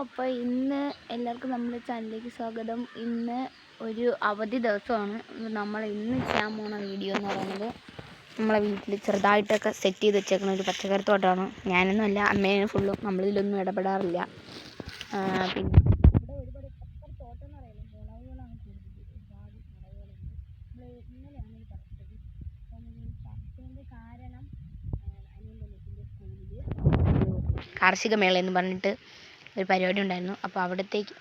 അപ്പോൾ ഇന്ന് എല്ലാവർക്കും നമ്മുടെ ചാനലിലേക്ക് സ്വാഗതം. ഇന്ന് ഒരു അവധി ദിവസമാണ്. നമ്മൾ ഇന്ന് ചെയ്യാൻ പോണ വീഡിയോ എന്ന് പറയുന്നത് നമ്മളെ വീട്ടിൽ ചെറുതായിട്ടൊക്കെ സെറ്റ് ചെയ്ത് വെച്ചേക്കുന്ന ഒരു പച്ചക്കറി തോട്ടമാണ് ഞാനൊന്നും അല്ല അമ്മയാണ് ഫുള്ളും നമ്മളിതിലൊന്നും ഇടപെടാറില്ല. പിന്നെ കാരണം കാർഷിക മേള എന്ന് പറഞ്ഞിട്ട് ഒരു പരിപാടി ഉണ്ടായിരുന്നു. അപ്പോൾ അവിടത്തേക്ക്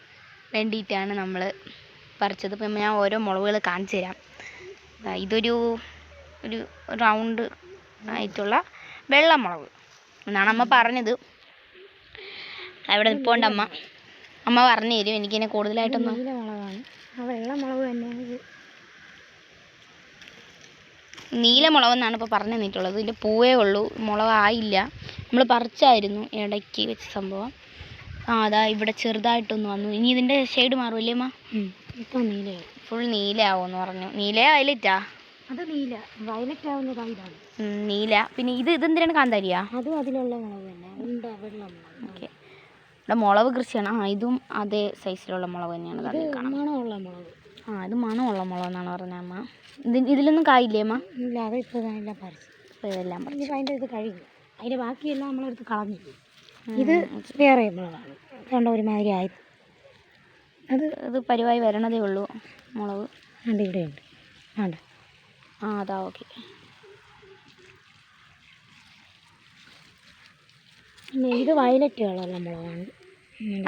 വേണ്ടിയിട്ടാണ് നമ്മൾ പറിച്ചത്. ഇപ്പം ഞാൻ ഓരോ മുളകുകൾ കാണിച്ചു തരാം. ഇതൊരു ഒരു റൗണ്ട് ആയിട്ടുള്ള വെള്ള മുളക് എന്നാണ് അമ്മ പറഞ്ഞത്. അവിടെ നിൽപ്പോണ്ട് അമ്മ. അമ്മ പറഞ്ഞു തരും. എനിക്കിതിനെ കൂടുതലായിട്ടൊന്നും നീല മുളകാണ്. ആ വെള്ള മുളക് തന്നെയാണ് ഇത്. നീല മുളകെന്നാണ് ഇപ്പോൾ പറഞ്ഞു തന്നിട്ടുള്ളത്. ഇതിന്റെ പൂവേ ഉള്ളൂ. മുളകായില്ല. നമ്മൾ പറിച്ചായിരുന്നു ഇടയ്ക്ക് വെച്ച സംഭവം. ആ അതാ ഇവിടെ ചെറുതായിട്ടൊന്ന് വന്നു. ഇനി ഇതിന്റെ ഷെയ്ഡ് മാറുമല്ലേ അമ്മ ഇപ്പം നീലയാണ് ഫുൾ നീലയാവുമെന്ന് പറഞ്ഞു. നീല വയലറ്റാ അത് നീല. വയലറ്റ് ആവുന്നത് ഇതാണ്. നീല. പിന്നെ ഇത് ഇതെന്തിനാണ് കാന്താരിയാ? അതും അതിലുള്ള മുളക് തന്നെ. ഉണ്ട് വെള്ള ഓക്കെ. ഇവിടെ മുളക് കൃഷിയാണ്. ആ ഇതും അതേ സൈസിലുള്ള മുളക് തന്നെയാണ് മണമുള്ള മുളക്. ആ ഇത് മണമുള്ള മുളക് എന്നാണ് പറഞ്ഞത് അമ്മ ഇത് ഇതിലൊന്നും കായില്ലേ അമ്മ ഇല്ല അത് ഇപ്പോൾ ഇതെല്ലാം പറിച്ചു. ഇതെല്ലാം അതിന്റെ ഇത് കഴിഞ്ഞു. അതിന്റെ ബാക്കിയെല്ലാം നമ്മളെടുത്ത് കളഞ്ഞില്ല ഇത് വേറെ മുളകാണ്. അതുകൊണ്ട് ഒരുമാതിരി ആയി. അത് ഇത് പരിവായി വരണതേ ഉള്ളൂ മുളക്. ഉണ്ട് ഇവിടെ ഉണ്ട്. ആ അതാ ഓക്കെ. പിന്നെ ഇത് വയലറ്റ് കളറുള്ള മുളകാണ്.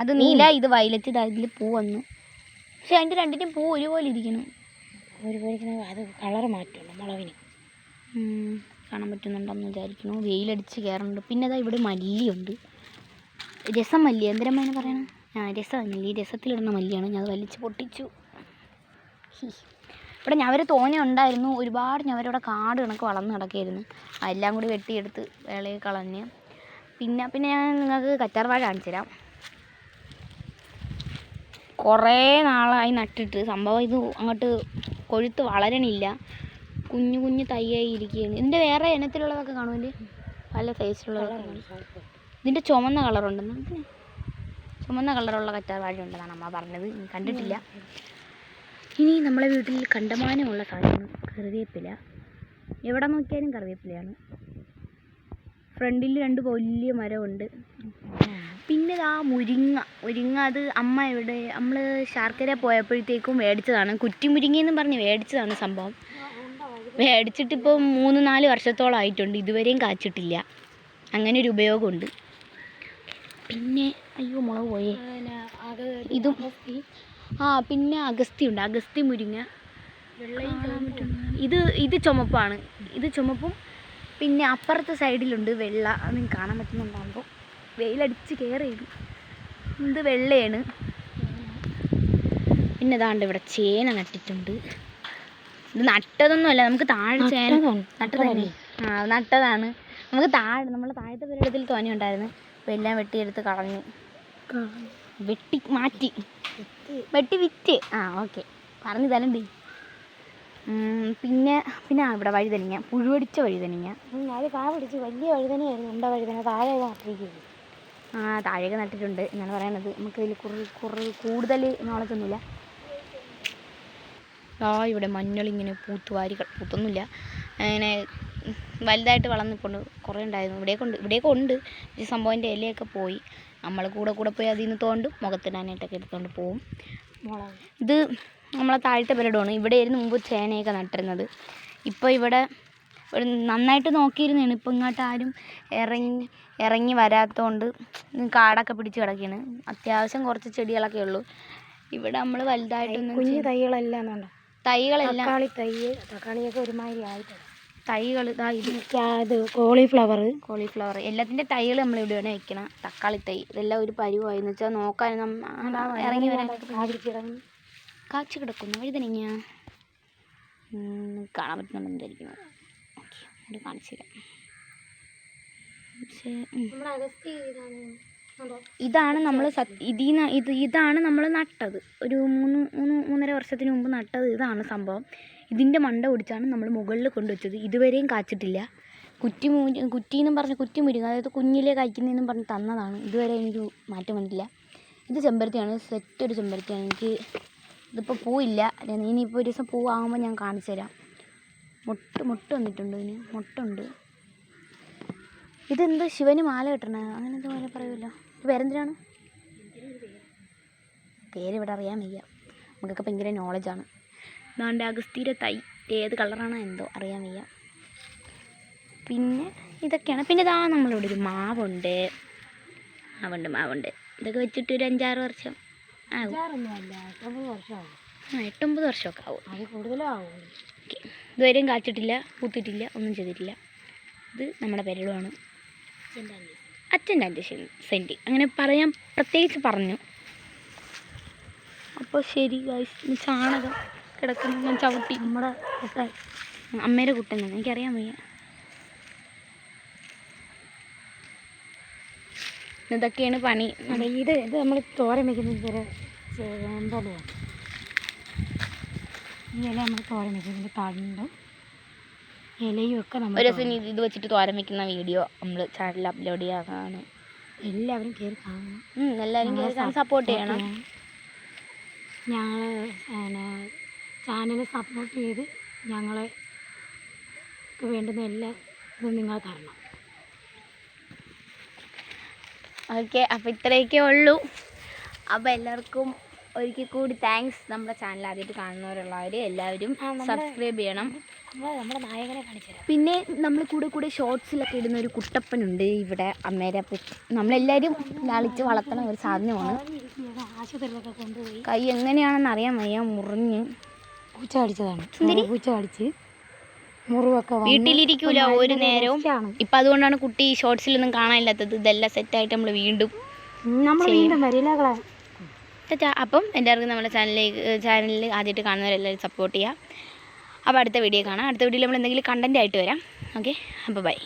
അത് നീല ഇത് വയലറ്റ് ഇതാ ഇതിൽ പൂ വന്നു. പക്ഷെ അതിന്റെ രണ്ടിന്റെയും പൂ ഒരുപോലെ ഇരിക്കുന്നു ഒരുപോലെ അത് കളർ മാറ്റുള്ളൂ മുളകിന്. കാണാൻ പറ്റുന്നുണ്ടെന്ന് വിചാരിക്കുന്നു. വെയിലടിച്ച് കയറുന്നുണ്ട് പിന്നെ അതാ ഇവിടെ മല്ലിയുണ്ട്. രസം മല്ലി എന്തിനമ്മേനെ പറയണം? ആ രസം ഈ രസത്തിലിടുന്ന മല്ലിയാണ്. ഞാൻ അത് വലിച്ച് പൊട്ടിച്ചു. ഇവിടെ ഞവര് തോനെ ഉണ്ടായിരുന്നു. ഒരുപാട് ഞവരിവിടെ കാട് കണക്ക് വളർന്ന് കിടക്കായിരുന്നു എല്ലാം കൂടി വെട്ടിയെടുത്ത് വേളയിൽ കളഞ്ഞ്. പിന്നെ പിന്നെ ഞാൻ നിങ്ങൾക്ക് കറ്റാർവാഴ കാണിച്ചു തരാം. കുറേ നാളായി നട്ടിട്ട്. സംഭവം ഇത് അങ്ങോട്ട് കൊഴുത്ത് വളരണില്ല. കുഞ്ഞു കുഞ്ഞു തൈയായി ഇരിക്കുകയാണ്. ഇതിന്റെ വേറെ ഇനത്തിലുള്ളതൊക്കെ കാണുമല്ലേ പല സൈസിലുള്ളതൊക്കെ കാണും. ഇതിന്റെ ചുമന്ന കളറുണ്ടെന്ന് ചുമന്ന കളറുള്ള കറ്റാർവാഴ ഉണ്ടെന്നാണ് അമ്മ പറഞ്ഞത്. കണ്ടിട്ടില്ല. ഇനി നമ്മളെ വീട്ടിൽ കണ്ടമാനമുള്ള സാധനമാണ് കറിവേപ്പില. എവിടെ നോക്കിയാലും കറിവേപ്പിലയാണ്. ഫ്രണ്ടിൽ രണ്ട് വലിയ മരമുണ്ട്. പിന്നെ ആ മുരിങ്ങ. മുരിങ്ങ അത് അമ്മ ഇവിടെ നമ്മൾ ശർക്കര പോയപ്പോഴത്തേക്കും മേടിച്ചതാണ്. കുറ്റി മുരിങ്ങയെന്നും പറഞ്ഞ് മേടിച്ചതാണ് സംഭവം. മേടിച്ചിട്ടിപ്പോൾ മൂന്ന് നാല് വർഷത്തോളം ആയിട്ടുണ്ട് ഇതുവരെയും കാച്ചിട്ടില്ല. അങ്ങനെ ഒരു ഉപയോഗമുണ്ട്. പിന്നെ അയ്യോ മുളക് പോയേ. ഇതും ആ പിന്നെ അഗസ്തി ഉണ്ട് അഗസ്തി മുരിങ്ങ ഇത് ഇത് ചുമപ്പാണ്. ഇത് ചുമപ്പും പിന്നെ അപ്പുറത്തെ സൈഡിലുണ്ട് വെള്ള. അത് നിങ്ങൾക്ക് കാണാൻ പറ്റുന്നുണ്ടാകുമ്പോൾ വെയിലടിച്ച് കയറിയത് ഇത് വെള്ളയാണ്. പിന്നെ ഇതാണ്ട് ഇവിടെ ചേന നട്ടിട്ടുണ്ട്. ഇത് നട്ടതൊന്നുമല്ല നമുക്ക് താഴെ ചേന. നട്ടതല്ലേ ആ നട്ടതാണ്. നമുക്ക് താഴെ നമ്മൾ താഴത്തെ പരിടത്തിൽ തോനെ ഉണ്ടായിരുന്നു. അപ്പോൾ എല്ലാം വെട്ടിയെടുത്ത് കളഞ്ഞു. വെട്ടി മാറ്റി. വെട്ടി. വിറ്റ്. ആ ഓക്കെ. പറഞ്ഞു തരണ്ടേ പിന്നെ പിന്നെ ഇവിടെ വഴുതനങ്ങ. പുഴുവടിച്ച വഴുതനങ്ങ. അത് കാ പിടിച്ച് വലിയ വഴുതനയായിരുന്നു. ഉണ്ട വഴുതന. താഴെ ആ താഴെ നട്ടിട്ടുണ്ട് എന്നാണ് പറയണത്. നമുക്ക് ഇതിൽ കുറു കുറു കൂടുതൽ നോളജ് ഒന്നുമില്ല. ആ ഇവിടെ മഞ്ഞളിങ്ങനെ പൂത്തുവാരി പൂത്തൊന്നുമില്ല. അങ്ങനെ വലുതായിട്ട് വളർന്നിപ്പോണ്ട് കുറേ ഉണ്ടായിരുന്നു. ഇവിടെയൊക്കെ ഉണ്ട്. ഇവിടെയൊക്കെ ഉണ്ട്. ഈ സംഭവത്തിന്റെ ഇലയൊക്കെ പോയി. നമ്മൾ കൂടെ കൂടെ പോയി അതിൽ നിന്ന് തോണ്ടും മുഖത്തിടാനായിട്ടൊക്കെ എടുത്തുകൊണ്ട് പോവും. ഇത് നമ്മളെ താഴത്തെ പെരടമാണ് ഇവിടെയായിരുന്നു മുമ്പ് ചേനയൊക്കെ നട്ടിരുന്നത്. ഇപ്പോൾ ഇവിടെ ഒരു നന്നായിട്ട് നോക്കിയിരുന്നതാണ്. ഇപ്പം ഇങ്ങോട്ട് ആരും ഇറങ്ങി ഇറങ്ങി വരാത്തതുകൊണ്ട് കാടൊക്കെ പിടിച്ച് കിടക്കുകയാണ് അത്യാവശ്യം കുറച്ച് ചെടികളൊക്കെ ഉള്ളൂ. ഇവിടെ നമ്മൾ വലുതായിട്ടൊന്നും കുഞ്ഞു തൈകളെല്ലാം തൈകളെല്ലാം തക്കാളി തൈ തക്കാളിയൊക്കെ ഒരുമാതിരി ആയിട്ടുണ്ട്. തൈകൾ ഇതാ ഇത്. ഇത് കോളിഫ്ലവർ കോളിഫ്ലവർ. എല്ലാത്തിന്റെ തൈകൾ നമ്മൾ ഇവിടെയാണ് വെക്കണം. തക്കാളി തൈ. ഇതെല്ലാം ഒരു പരിവായി എന്ന് വെച്ചാൽ നോക്കാൻ ഇറങ്ങി വരാൻ കാച്ചു കിടക്കുന്നു. വഴുതനങ്ങ കാണാൻ പറ്റുന്നുണ്ടെന്ന് വിചാരിക്കുന്നു ഓക്കെ കാണിച്ചു തരാം? ഇതാണ് നമ്മൾ ഇതിന്ന് ഇത് ഇതാണ് നമ്മൾ നട്ടത്. ഒരു മൂന്ന് മൂന്ന് മൂന്നര വർഷത്തിന് മുമ്പ് നട്ടത് ഇതാണ് സംഭവം. ഇതിന്റെ മണ്ട ഒടിച്ചാണ് നമ്മൾ മുകളിൽ കൊണ്ടുവച്ചത്. ഇതുവരെയും കാച്ചിട്ടില്ല. കുറ്റി മൂ കുറ്റിയെന്നും പറഞ്ഞ് കുറ്റി മുരിങ്ങ അതായത് കുഞ്ഞിലേ കായ്ക്കുന്നതെന്നും പറഞ്ഞ് തന്നതാണ്. ഇതുവരെ എനിക്ക് മാറ്റം വന്നിട്ടില്ല. ഇത് ചെമ്പരത്തിയാണ്. സെറ്റ് ഒരു ചെമ്പരത്തിയാണ്. എനിക്ക് ഇതിപ്പോൾ പൂവില്ല. ഇനിയിപ്പോൾ ഒരു ദിവസം പൂവാകുമ്പോൾ ഞാൻ കാണിച്ചു തരാം. മുട്ട് മുട്ട് വന്നിട്ടുണ്ട് ഇതിന്. മുട്ടുണ്ട്. ഇതെന്തോ? ശിവന് മാല കെട്ടണ. അങ്ങനെ എന്തോ മാല പറയുമല്ലോ. ഇത് പേരിവിടെ അറിയാൻ വയ്യ. നമുക്കൊക്കെ ഭയങ്കര നോളജാണ് നാണ്ട് അഗസ്തീര തൈ ഏത് കളറാണോ എന്തോ അറിയാൻ വയ്യ. പിന്നെ ഇതൊക്കെയാണ്. പിന്നെ ഇതാ നമ്മളിവിടെ ഒരു മാവുണ്ട്. മാവുണ്ട് മാവുണ്ട്. ഇതൊക്കെ വെച്ചിട്ട് ഒരു അഞ്ചാറ് വർഷം ആവും. ആ എട്ടൊമ്പത് വർഷമൊക്കെ ആവും. ഇതുവരെയും കാച്ചിട്ടില്ല പൂത്തിട്ടില്ല ഒന്നും ചെയ്തിട്ടില്ല. ഇത് നമ്മുടെ പെരളുമാണ് അച്ഛന്റെ അഞ്ച് സെന്റ്. അങ്ങനെ പറയാൻ പ്രത്യേകിച്ച് പറഞ്ഞു. അപ്പോൾ ശരി ഈ ചാണകം. കിടക്കുന്നു ഞാൻ ചവിട്ടി. നമ്മുടെ കുട്ടായി അമ്മേരെ കുട്ടനാണ് എനിക്കറിയാൻ വയ്യ. ഇതൊക്കെയാണ് പണി. ഇത് ഇത് നമ്മൾ തോരൻ വെക്കുന്നത് ചില എന്തല്ലേ ഈ ഇല നമ്മൾ തോരൻ വെക്കുന്നതിന്റെ തണ്ടും ഇലയും ഒക്കെ നമ്മൾ ഒരു ദിവസം ഇത് വെച്ചിട്ട് തോരൻ വെക്കുന്ന വീഡിയോ നമ്മൾ ചാനലിൽ അപ്ലോഡ് ചെയ്യാനാണ് എല്ലാവരും കയറി കാണണം. എല്ലാവരും കയറി കാണാൻ സപ്പോർട്ട് ചെയ്യണം. ഞങ്ങൾ ചാനൽ സപ്പോർട്ട് ചെയ്ത് ഞങ്ങളെ വേണ്ടുന്ന എല്ലാ ഇതും നിങ്ങൾ തരണം. ഓക്കെ അപ്പോൾ ഇത്രയൊക്കെ ഉള്ളൂ. അപ്പോൾ എല്ലാവർക്കും ഒരിക്കൽ കൂടി താങ്ക്സ് നമ്മുടെ ചാനൽ ആദ്യമായിട്ട് കാണുന്നവരുള്ളവർ എല്ലാവരും സബ്സ്ക്രൈബ് ചെയ്യണം. നമ്മുടെ നായകനെ കാണിച്ചു പിന്നെ നമ്മൾ കൂടെ കൂടെ ഷോർട്സിലൊക്കെ ഇടുന്ന ഒരു കുട്ടപ്പനുണ്ട് ഇവിടെ അമ്മേരെ നമ്മളെല്ലാവരും ലാളിച്ച് വളർത്തണ ഒരു സാധനമാണ്. കൈ എങ്ങനെയാണെന്ന് അറിയാൻ വയ്യ മുറിഞ്ഞ്. പൂച്ച കടിച്ചതാണ് പൂച്ച കടിച്ച് മുറിവൊക്കെ വീട്ടിലിരിക്കൂല ഒരു നേരവും. ഇപ്പൊ അതുകൊണ്ടാണ് കുട്ടി ഷോർട്സിലൊന്നും കാണാനില്ലാത്തത്. ഇതെല്ലാം സെറ്റായിട്ട് നമ്മൾ വീണ്ടും നമ്മൾ വീണ്ടും. അപ്പം എല്ലാവർക്കും നമ്മുടെ ചാനലിലേക്ക് ചാനലിൽ ആദ്യമായിട്ട് കാണുന്നവരെല്ലാവരും സപ്പോർട്ട് ചെയ്യുക അപ്പോൾ അടുത്ത വീഡിയോ കാണാം. അടുത്ത വീഡിയോയിൽ നമ്മൾ എന്തെങ്കിലും കണ്ടന്റ് ആയിട്ട് വരാം. ഓക്കെ അപ്പോൾ ബൈ